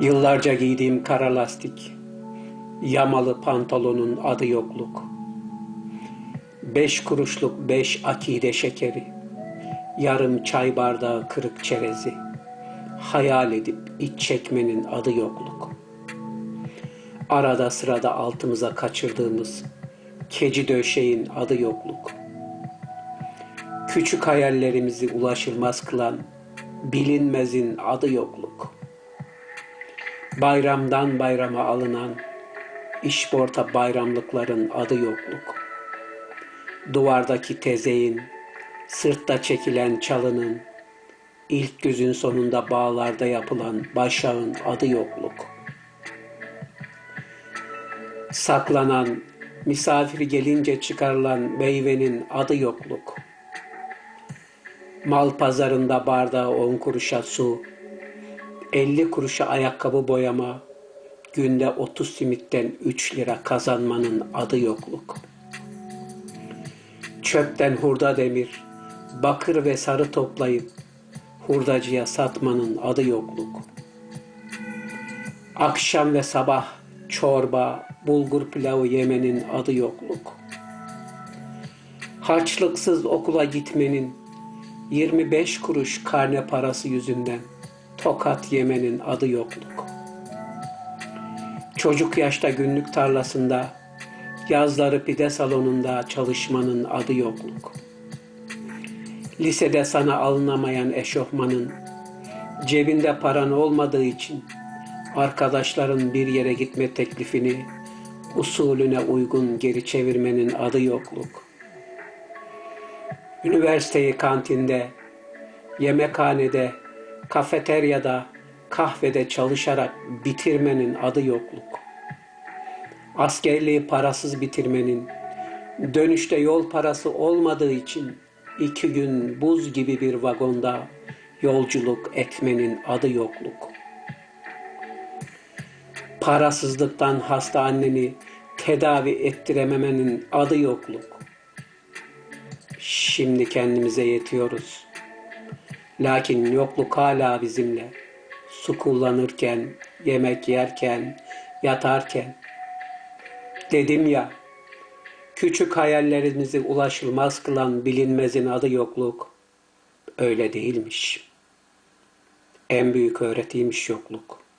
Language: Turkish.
Yıllarca giydiğim kara lastik, yamalı pantolonun adı yokluk. Beş kuruşluk beş akide şekeri, yarım çay bardağı kırık çerezi, hayal edip iç çekmenin adı yokluk. Arada sırada altımıza kaçırdığımız keci döşeğin adı yokluk. Küçük hayallerimizi ulaşılmaz kılan bilinmezin adı yokluk. Bayramdan bayrama alınan işporta bayramlıkların adı yokluk. Duvardaki tezeğin, sırtta çekilen çalının, ilk gözün sonunda bağlarda yapılan başağın adı yokluk. Saklanan, misafir gelince çıkarılan meyvenin adı yokluk. Mal pazarında bardağı on kuruşa su, 50 kuruşa ayakkabı boyama, günde 30 simitten 3 lira kazanmanın adı yokluk. Çöpten hurda demir, bakır ve sarı toplayıp hurdacıya satmanın adı yokluk. Akşam ve sabah çorba, bulgur pilavı yemenin adı yokluk. Harçlıksız okula gitmenin 25 kuruş karne parası yüzünden tokat yemenin adı yokluk. Çocuk yaşta günlük tarlasında, yazları pide salonunda çalışmanın adı yokluk. Lisede sana alınamayan eşofmanın, cebinde paran olmadığı için arkadaşların bir yere gitme teklifini usulüne uygun geri çevirmenin adı yokluk. Üniversiteyi kantinde, yemekhanede, kafeteryada, kahvede çalışarak bitirmenin adı yokluk. Askerliği parasız bitirmenin, dönüşte yol parası olmadığı için iki gün buz gibi bir vagonda yolculuk etmenin adı yokluk. Parasızlıktan hasta anneni tedavi ettirememenin adı yokluk. Şimdi kendimize yetiyoruz. Lakin yokluk hala bizimle. Su kullanırken, yemek yerken, yatarken. Dedim ya, küçük hayallerimizi ulaşılmaz kılan bilinmezin adı yokluk. Öyle değilmiş. En büyük öğretiymiş yokluk.